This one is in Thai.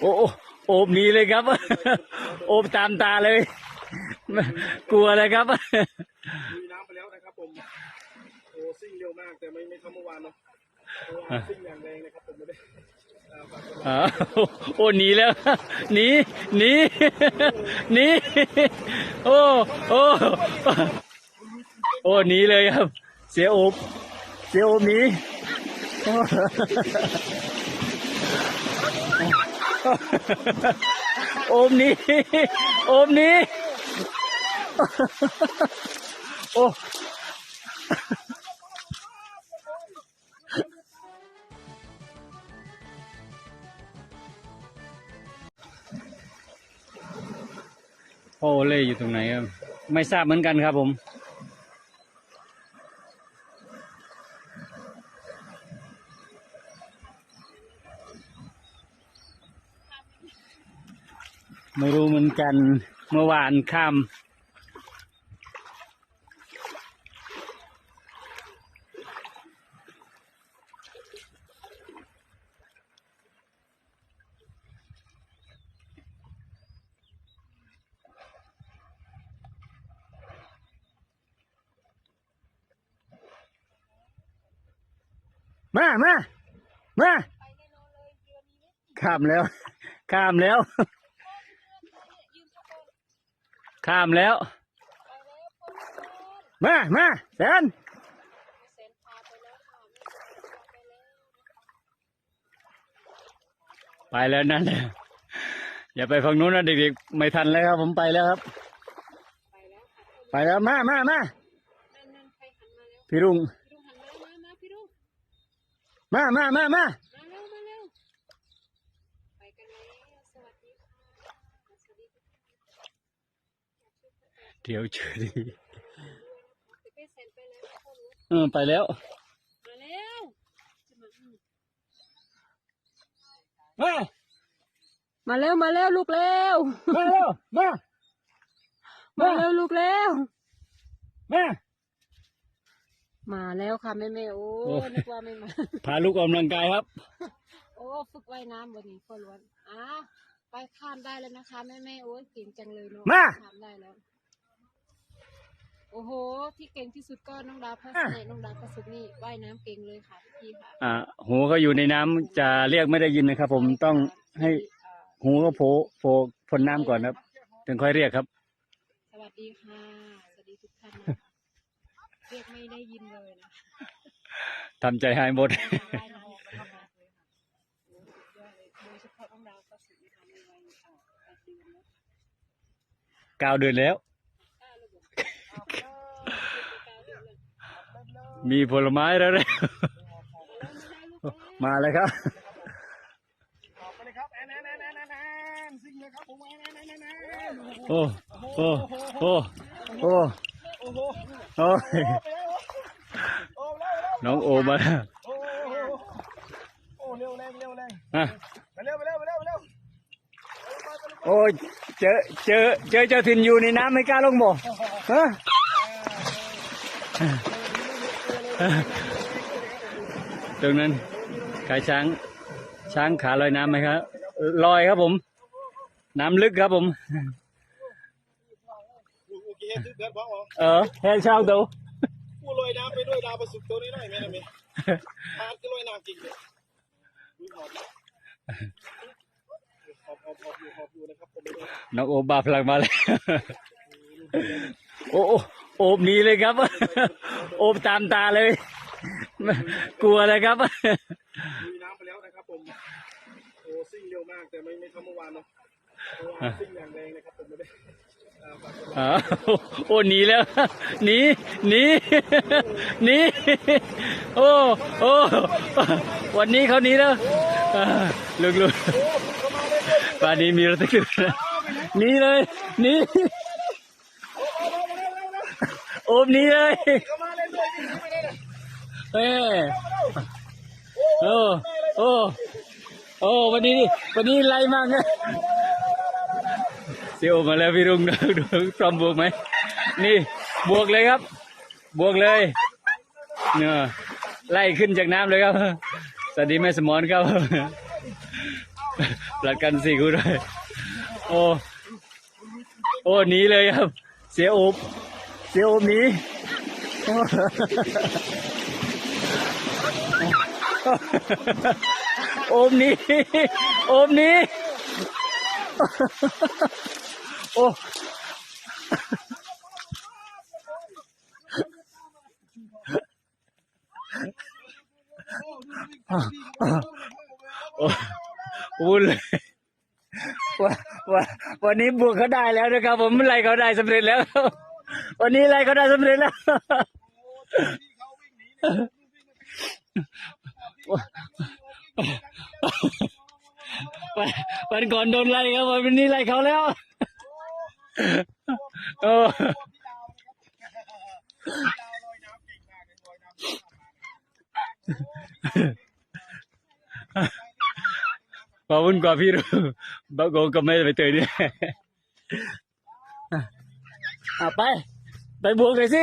โอ้โอ้โอบหนีเลยครับ โอบตามตาเลย กลัวเลยครับลุยน้ำไปแล้วนะครับผมโอ้ซิ่งเร็วมากแต่ไม่ไม่เท่าเมื่อวานเนาะเมื่อวานซิ่งอย่างแรงนะครับผมไม่ได้อ่าฝากกดไลค์อ๋อโอ้หนีแล้วหนีหนีหนีโอ้โอ้โอ้หนีเลยครับ เสียโอบเสียโอบหนี โอมนี้ โอมนี้ โอ้พ่อโอเล่อยู่ตรงไหนครับ ไม่ทราบเหมือนกันครับผม ไม่รู้เหมือนกันเมื่อวานข้ามมามามาข้ามแล้ว ข้ามแล้ว ข้ามแล้ว มามาแสนไปแล้วนั่นแหละอย่าไปฝั่งนู้นนะเด็กๆไม่ทันแล้วครับ ผมไปแล้วครับ ไปแล้วมามามาพี่รุ่ง มามามามา เดี๋ยวเจอดีเออไปแล้วมามาเร็วมาเร็วลูกเร็วมาเร็วมามาเร็วลูกเร็วมามาแล้วค่ะแม่แม่ๆโอ้โอ้นึกว่าไม่มาพาลูกออกกำลังกายครับ โอ้ฝึกว่ายน้ำวันนี้พ่อล้วนอ้าไปข้ามได้แล้วนะคะแม่แม่ๆโอ้ยเก่งจังเลยเนาะมาข้ามได้แล้ว โอ้โห ที่เก่งที่สุดก็น้องดาวพระอะเสน้องดาวพระสุดนี่ว่ายน้ำเก่งเลยค่ะพี่ค่ะอ่าหูเขาอยู่ในน้ำจะเรียกไม่ได้ยินนะครับ ผมต้องให้อ่าหูก็โผล่โผล่พ้นน้ำก่อนครับ ถึงค่อยเรียกครับ สวัสดีค่ะ สวัสดีทุกท่านนะคะเรียกไม่ได้ยินเลยนะ ทำใจหายหมดว่ายน้ำออกมาทำงานเลยค่ะโอ้สุดยอดเลยโดยเฉพาะน้องดาวพระสุดนี่ทำในวัยอ่าแปดเดือนแล้วกาวเดือนแล้ว มีผลไม้แล้วเลยมาเลยครับออกไปเลยครับแอนแอนแอนแอนแอนแอนซิ่งเลยครับผมแอนแอนแอนแอนแอนโอ้โอ้โอ้โอ้โอ้โหโอ้ยโอ้เร็วเร็วน้องโอมาแล้วโอ้โหโอ้เร็วแรงเร็วแรงอะไปเร็วไปเร็วไปเร็วไปเร็วโอ้ยเจอเจอเจอเจ้าถิ่นอยู่ในน้ำไม่กล้าลงบ่ฮะ ตรงนั้นขายช้าง ช้างขาลอยน้ำไหมครับลอยครับผม น้ำลึกครับผม เออแค่ช่างตัวกูลอยน้ำไปด้วยดาวประสุกตัวนี้หน่อยแม่นะแม่พาดก็ลอยน้ำจริงเลยน้องโอบาพลังมาเลย โอ้ โอ้โอบหนีเลยครับ โอบตามตาเลย กลัวเลยครับลุยน้ำไปแล้วนะครับผมโอ้ซิ่งเร็วมากแต่ไม่ไม่เท่าเมื่อวานเนาะเมื่อวานซิ่งอย่างแรงนะครับผมไม่ได้อ่าฝากกดไลค์อ๋อโอ้หนีแล้วหนีหนีหนีโอ้โอ้วันนี้เขาหนีแล้วอ่าลุกลุกป่านนี้มีรถติดนะหนีเลยหนี โอบหนีเลยเข้ามาเล่นด้วยเข้ามาเลยนะเอ้โอ้โอ้โอ้วันนี้วันนี้ไล่มากนะเซียวมาแล้วพี่รุ่งนะดูพร้อมบวกไหมนี่บวกเลยครับ บวกเลยเนี่ยไล่ขึ้นจากน้ำเลยครับสวัสดีแม่สมอนครับผลัดกันสี่คู่ด้วยโอ้โอ้หนีเลยครับ เสียโอบ เสียโอบหนีโอ้โอมนี้โอมนี้โอ้วุ่นเลยวันนี้บวกเขาได้แล้วนะครับ ผมไล่เขาได้สำเร็จแล้ว วันนี้ไล่เขาได้สำเร็จแล้ว วันก่อนโดนไล่ครับวันนี้ไล่เขาแล้วโอ้ขอบคุณกว่าพี่รู้บักก็ไม่ได้ไปเตยเนี่ย อะไป ไปบวกเลยสิ